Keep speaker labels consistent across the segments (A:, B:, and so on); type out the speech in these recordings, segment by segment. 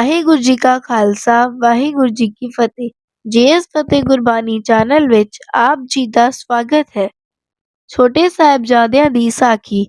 A: ਵਾਹਿਗੁਰੂ ਜੀ ਕਾ ਖਾਲਸਾ, ਵਾਹਿਗੁਰੂ ਜੀ ਕੀ ਫਤਿਹ। ਜੀਐਸ ਫਤਿਹ ਗੁਰਬਾਣੀ ਚੈਨਲ ਵਿੱਚ ਆਪ ਜੀ ਦਾ ਸਵਾਗਤ ਹੈ। ਛੋਟੇ ਸਾਹਿਬਜ਼ਾਦਿਆਂ ਦੀ ਸਾਖੀ।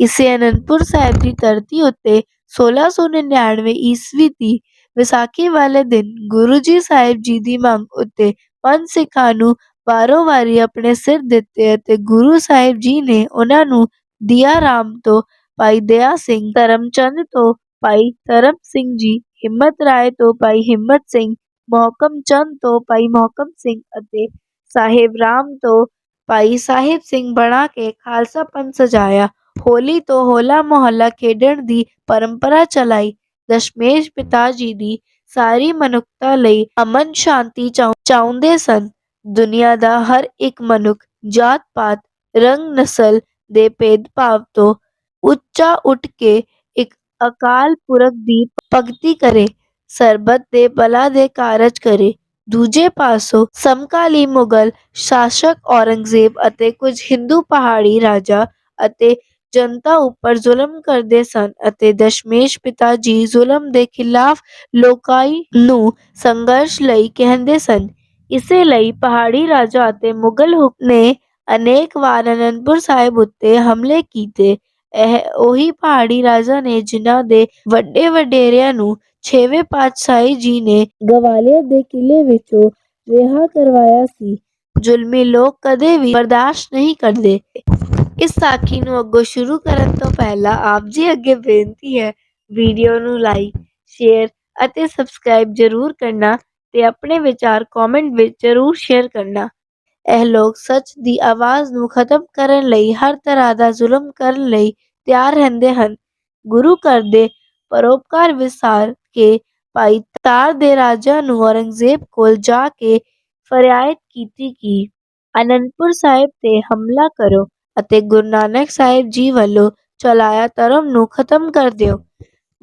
A: ਇਸੇ ਅਨੰਦਪੁਰ ਸਾਹਿਬ ਦੀ ਧਰਤੀ ਉੱਤੇ 1699 ਈਸਵੀ ਦੀ ਵਿਸਾਖੀ ਵਾਲੇ ਦਿਨ ਗੁਰੂ ਜੀ ਸਾਹਿਬ ਜੀ ਦੀ ਮੰਗ ਉੱਤੇ ਪੰਜ ਸਿੱਖਾਂ ਨੂੰ ਵਾਰੋ ਵਾਰੀ ਆਪਣੇ ਸਿਰ ਦਿੱਤੇ ਅਤੇ ਗੁਰੂ ਸਾਹਿਬ ਜੀ ਨੇ ਉਹਨਾਂ ਨੂੰ ਦਿਆ ਰਾਮ ਤੋਂ ਭਾਈ ਦਇਆ ਸਿੰਘ ਧਰਮਚੰਦ ਤੋਂ ਭਾਈ ਧਰਮ ਸਿੰਘ ਜੀ ਹਿੰਮਤ ਰਾਏ ਤੋਂ ਭਾਈ ਹਿੰਮਤ ਸਿੰਘ ਮੋਹਕਮ ਚੰਦ ਤੋਂ ਭਾਈ ਮੋਹਕਮ ਸਿੰਘ ਅਤੇ ਸਾਹਿਬ ਰਾਮ ਤੋਂ ਭਾਈ ਸਾਹਿਬ ਸਿੰਘ ਬਣਾ ਕੇ ਖਾਲਸਾ ਪੰਥ ਸਜਾਇਆ ਹੋਲੀ ਤੋਂ ਹੋਲਾ ਮਹੱਲਾ ਖੇਡਣ ਦੀ ਪਰੰਪਰਾ ਚਲਾਈ ਦਸ਼ਮੇਸ਼ ਪਿਤਾ ਜੀ ਦੀ ਸਾਰੀ ਮਨੁੱਖਤਾ ਲਈ ਅਮਨ ਸ਼ਾਂਤੀ ਚਾਹੁੰਦੇ ਸਨ ਦੁਨੀਆ ਦਾ ਹਰ ਇੱਕ ਮਨੁੱਖ ਜਾਤ ਪਾਤ ਰੰਗ ਨਸਲ ਦੇ ਭੇਦਭਾਵ ਤੋਂ ਉੱਚਾ ਉੱਠ ਕੇ ਅਕਾਲ ਪੁਰਖ ਦੀ ਭਗਤੀ ਕਰੇ, ਸਰਬਤ ਦੇ ਭਲਾ ਦੇ ਕਾਰਜ ਕਰੇ। ਦੂਜੇ ਪਾਸੋਂ ਸਮਕਾਲੀ ਮੁਗਲ ਸ਼ਾਸਕ ਔਰੰਗਜ਼ੇਬ ਅਤੇ ਕੁਝ ਹਿੰਦੂ ਪਹਾੜੀ ਰਾਜਾ ਅਤੇ ਜਨਤਾ ਉੱਪਰ ਜ਼ੁਲਮ ਕਰਦੇ ਸਨ ਅਤੇ ਦਸ਼ਮੇਸ਼ ਪਿਤਾ ਜੀ ਜ਼ੁਲਮ ਦੇ ਖਿਲਾਫ ਲੋਕਾਈ ਨੂੰ ਸੰਘਰਸ਼ ਲਈ ਕਹਿੰਦੇ ਸਨ। ਇਸੇ ਲਈ ਪਹਾੜੀ ਰਾਜਾ ਅਤੇ ਮੁਗਲ ਹੁਕ ਨੇ ਅਨੇਕ ਵਾਰ ਅਨੰਦਪੁਰ ਸਾਹਿਬ ਉੱਤੇ ਹਮਲੇ ਕੀਤੇ। ਇਹ ਉਹੀ ਪਹਾੜੀ ਰਾਜਾ ਨੇ ਜਿਨ੍ਹਾਂ ਦੇ ਵੱਡੇ ਵਡੇਰਿਆਂ ਨੂੰ ਛੇਵੇਂ ਪਾਤਸ਼ਾਹੀ ਜੀ ਨੇ ਗਵਾਲੀਅਰ ਦੇ ਕਿਲੇ ਵਿੱਚੋਂ ਰਿਹਾ ਕਰਵਾਇਆ ਸੀ। ਜ਼ੁਲਮੀ ਲੋਕ ਕਦੇ ਵੀ ਬਰਦਾਸ਼ਤ ਨਹੀਂ ਕਰਦੇ। ਇਸ ਸਾਖੀ ਨੂੰ ਅੱਗੋਂ ਸ਼ੁਰੂ ਕਰਨ ਤੋਂ ਪਹਿਲਾਂ ਆਪ ਜੀ ਅੱਗੇ ਬੇਨਤੀ ਹੈ, ਵੀਡੀਓ ਨੂੰ ਲਾਈਕ ਸ਼ੇਅਰ ਅਤੇ ਸਬਸਕ੍ਰਾਈਬ ਜ਼ਰੂਰ ਕਰਨਾ ਤੇ ਆਪਣੇ ਵਿਚਾਰ ਕਮੈਂਟ ਵਿੱਚ ਜ਼ਰੂਰ ਸ਼ੇਅਰ ਕਰਨਾ। ਇਹ ਲੋਕ ਸੱਚ ਦੀ ਆਵਾਜ਼ ਨੂੰ ਖਤਮ ਕਰਨ ਲਈ ਹਰ ਤਰ੍ਹਾਂ ਦਾ ਜ਼ੁਲਮ ਕਰਨ ਲਈ ਤਿਆਰ ਰਹਿੰਦੇ ਹਨ। ਗੁਰੂ ਘਰ ਦੇ ਪਰੋਪਕਾਰ ਵਿਸਾਰ ਕੇ ਭਾਈ ਤਾਰ ਦੇ ਰਾਜਾ ਨੂੰ ਔਰੰਗਜ਼ੇਬ ਕੋਲ ਜਾ ਕੇ ਫਰਿਆਦ ਕੀਤੀ ਕਿ ਅਨੰਦਪੁਰ ਸਾਹਿਬ ਤੇ ਹਮਲਾ ਕਰੋ ਅਤੇ ਗੁਰੂ ਨਾਨਕ ਸਾਹਿਬ ਜੀ ਵੱਲੋਂ ਚਲਾਇਆ ਧਰਮ ਨੂੰ ਖਤਮ ਕਰ ਦਿਓ।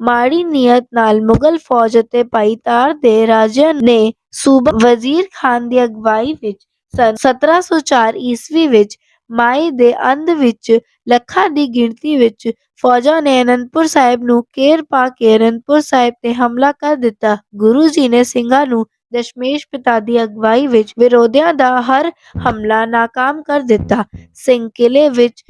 A: ਮਾੜੀ ਨੀਅਤ ਨਾਲ ਮੁਗਲ ਫੌਜ ਅਤੇ ਭਾਈ ਤਾਰ ਦੇ ਰਾਜਿਆਂ ਨੇ ਸੂਬਾ ਵਜ਼ੀਰ ਖਾਨ ਦੀ ਅਗਵਾਈ ਵਿੱਚ ਸਨ। 1704 ਈਸਵੀ ਵਿੱਚ ਮਾਈ ਦੇ ਅੰਤ ਵਿੱਚ ਲੱਖਾਂ ਦੀ ਗਿਣਤੀ ਵਿੱਚ ਫੌਜਾਂ ਨੇ ਅਨੰਦਪੁਰ ਸਾਹਿਬ ਨੂੰ ਘੇਰ ਪਾ ਕੇ ਅਨੰਦਪੁਰ ਸਾਹਿਬ ਤੇ ਹਮਲਾ ਕਰ ਦਿੱਤਾ। ਗੁਰੂ ਜੀ ਨੇ ਸਿੰਘਾਂ ਨੂੰ ਦਸ਼ਮੇਸ਼ ਪਿਤਾ ਦੀ ਅਗਵਾਈ ਵਿੱਚ ਵਿਰੋਧੀਆਂ ਦਾ ਹਰ ਹਮਲਾ ਨਾਕਾਮ ਕਰ ਦਿੱਤਾ। ਸਿੰਘ ਕਿਲੇ ਵਿੱਚ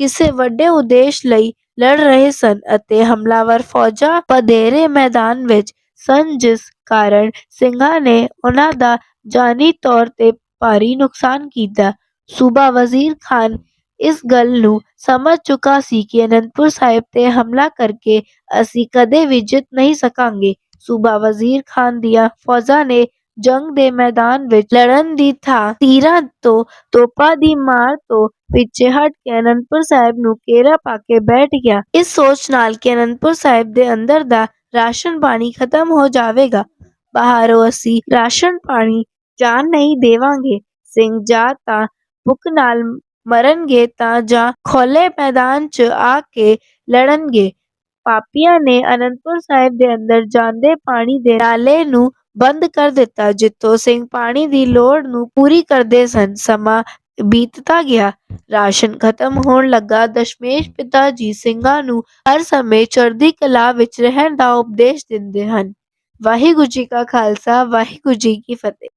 A: ਕਿਸੇ ਵੱਡੇ ਉਦੇਸ਼ ਲਈ ਲੜ ਰਹੇ ਸਨ ਅਤੇ ਹਮਲਾਵਰ ਫੌਜਾਂ ਪਧੇਰੇ ਮੈਦਾਨ ਵਿੱਚ ਸਨ, ਜਿਸ ਕਾਰਨ ਸਿੰਘਾਂ ਨੇ ਉਹਨਾਂ ਦਾ ਜਾਨੀ ਤੌਰ ਤੇ ਭਾਰੀ ਨੁਕਸਾਨ ਕੀਤਾ। ਸੂਬਾ ਵਜ਼ੀਰ ਖਾਨ ਇਸ ਗੱਲ ਨੂੰ ਸਮਝ ਚੁੱਕਾ ਸੀ ਕਿ ਅਨੰਦਪੁਰ ਸਾਹਿਬ ਤੇ ਹਮਲਾ ਕਰਕੇ ਅਸੀਂ ਕਦੇ ਵੀ ਜਿੱਤ ਨਹੀਂ ਸਕਾਂਗੇ। ਸੂਬਾ ਵਜ਼ੀਰ ਖਾਨ ਦੀਆਂ ਫੌਜਾਂ ਨੇ ਜੰਗ ਦੇ ਮੈਦਾਨ ਵਿੱਚ ਲੜਨ ਦੀ ਥਾਂ ਤੀਰਾਂ ਤੋਂ ਤੋਪਾਂ ਦੀ ਮਾਰ ਤੋਂ ਪਿੱਛੇ ਹਟ ਕੇ ਅਨੰਦਪੁਰ ਸਾਹਿਬ ਨੂੰ ਘੇਰਾ ਪਾ ਕੇ ਬੈਠ ਗਿਆ। ਇਸ ਸੋਚ ਨਾਲ ਕਿ ਅਨੰਦਪੁਰ ਸਾਹਿਬ ਦੇ ਅੰਦਰ ਦਾ ਰਾਸ਼ਨ ਪਾਣੀ ਖਤਮ ਹੋ ਜਾਵੇਗਾ, ਬਾਹਰੋਂ ਅਸੀਂ ਰਾਸ਼ਨ ਪਾਣੀ ਜਾਣ ਨਹੀਂ ਦੇਵਾਂਗੇ। ਸਿੰਘ ਜਾਂ ਤਾਂ ਭੁੱਖ ਨਾਲ ਮਰਨਗੇ ਤਾਂ ਜਾਂ ਖੋਲੇ ਮੈਦਾਨ 'ਚ ਆ ਕੇ ਲੜਨਗੇ। ਪਾਪੀਆਂ ਨੇ ਅਨੰਦਪੁਰ ਸਾਹਿਬ ਦੇ ਅੰਦਰ ਜਾਂਦੇ ਪਾਣੀ ਦੇ ਨਾਲੇ ਨੂੰ ਬੰਦ ਕਰ ਦਿੱਤਾ, ਜਿੱਥੋਂ ਸਿੰਘ ਪਾਣੀ ਦੀ ਲੋੜ ਨੂੰ ਪੂਰੀ ਕਰਦੇ ਸਨ। ਸਮਾਂ ਬੀਤਦਾ ਗਿਆ। ਰਾਸ਼ਨ ਖਤਮ ਹੋਣ ਲੱਗਾ। ਦਸ਼ਮੇਸ਼ ਪਿਤਾ ਜੀ ਸਿੰਘਾਂ ਨੂੰ ਹਰ ਸਮੇਂ ਚੜ੍ਹਦੀ ਕਲਾ ਵਿੱਚ ਰਹਿਣ ਦਾ ਉਪਦੇਸ਼ ਦਿੰਦੇ ਹਨ। ਵਾਹਿਗੁਰੂ ਜੀ ਕਾ ਖਾਲਸਾ, ਵਾਹਿਗੁਰੂ ਜੀ ਕੀ ਫਤਿਹ।